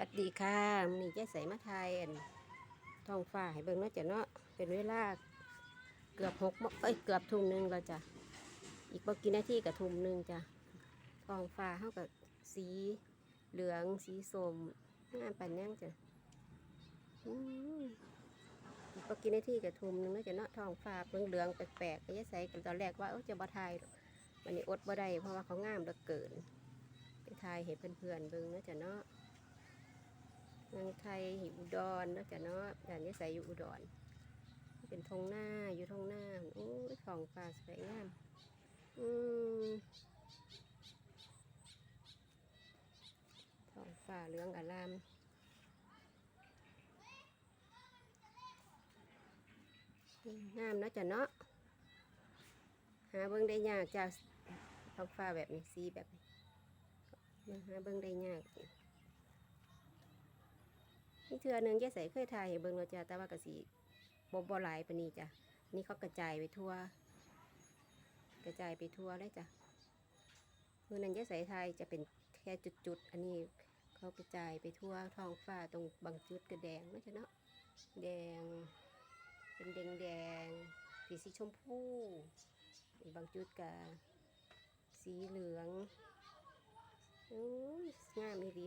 วัสดีค่ะมื้อนี้เจ๊ใส่มาไทยท้องฟ้าให้เบิ่งเนาะจ้ะเนาะเป็นเวลาเกือบหกเอ้ยเกือบทุ่มหนึ่งแล้วจ้ะอีกบ่กี่นาทีกับทุ่มหนึ่งจ้ะท้องฟ้าเฮากับสีเหลืองสีส้มงามปานยังจ้ะอืมอีกบ่กี่นาทีกับทุ่มหนึ่งเนาะจ้ะเนาะท้องฟ้าเบิ่งเหลืองแปลกๆก็เจ๊ใส่กันตอนแรกว่าจะบ่ทายวันนี้อดบ่ได้เพราะว่าเขางามเหลือเกินไปทายให้เพื่อนๆเบิ่งเนาะจ้ะเนาะ เมืองไทยอยู่อุดรนาะจ้ะเนาะด่านนี้ใส่อยู่อุดร เป็นทงหน้าอยู่ทงหน้าโอ้ยของฟ้าสวยงาม อืมท้องฟ้าเหลืองอารามงามนะจ้ะเนาะ หาเบิ่งได้ยากจากท้องฟ้าแบบนี้สีแบบนี้หาเบิ่งได้ยาก นี่เทือหนึงแกใส่เคยถ่ายให้เบิ่งแล้วจ้ะแต่ว่ากะสิบ่บ่หลายปนีจ้ะนี่เขากระจายไปทั่ว กระจายไปทั่วเลยจ้ะมือนั้นแกใส่ถ่ายจะเป็นแค่จุดๆ อันนี้เขากระจายไปทั่วท้องฟ้าตรงบางจุดก็แดงนะจ้ะเนาะแดง เป็นแดงแดงสีสีชมพูอีกบางจุดก็สีเหลืองโอ้ยงามอีหลี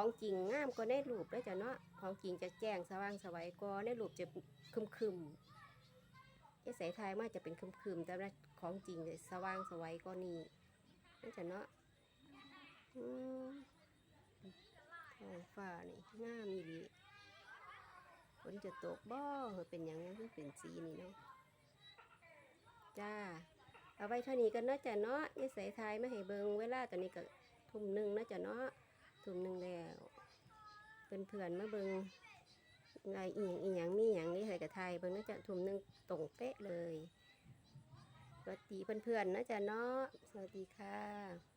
ของจริงงามก็ในรูปแล้วจ้ะเนาะของจริงจะแจ้งสว่างสวัยก็ในรูปจะคึมคึมๆจะใส่ไทยมาจะเป็นคึมคึมแต่ว่าของจริงจะสว่างสวัยก็นี่นั่นจ้ะเนาะอืมท้องฟ้านี่งามมีดีฝนจะตกบ่เหรอเป็นหยังคือเป็นสีนี่เนาะจ้า เอาไว้เท่านี้กันเนาะจ้ะเนาะจะใส่ไทยมาให้เบิงเวลาตอนนี้ก็ทุ่มหนึ่งนะจ้ะเนาะ ทุ่มหนึ่งแล้วเพื่อนเพื่อนเมาเบิงไรอีหยังอีหยังมีหยังนี่ใส่กระไทยเบิ่งน่าจะทุ่มหนึ่งตรงเป๊ะเลยสวัสดีเพื่อนๆนะจ๊ะเนาะสวัสดีค่ะ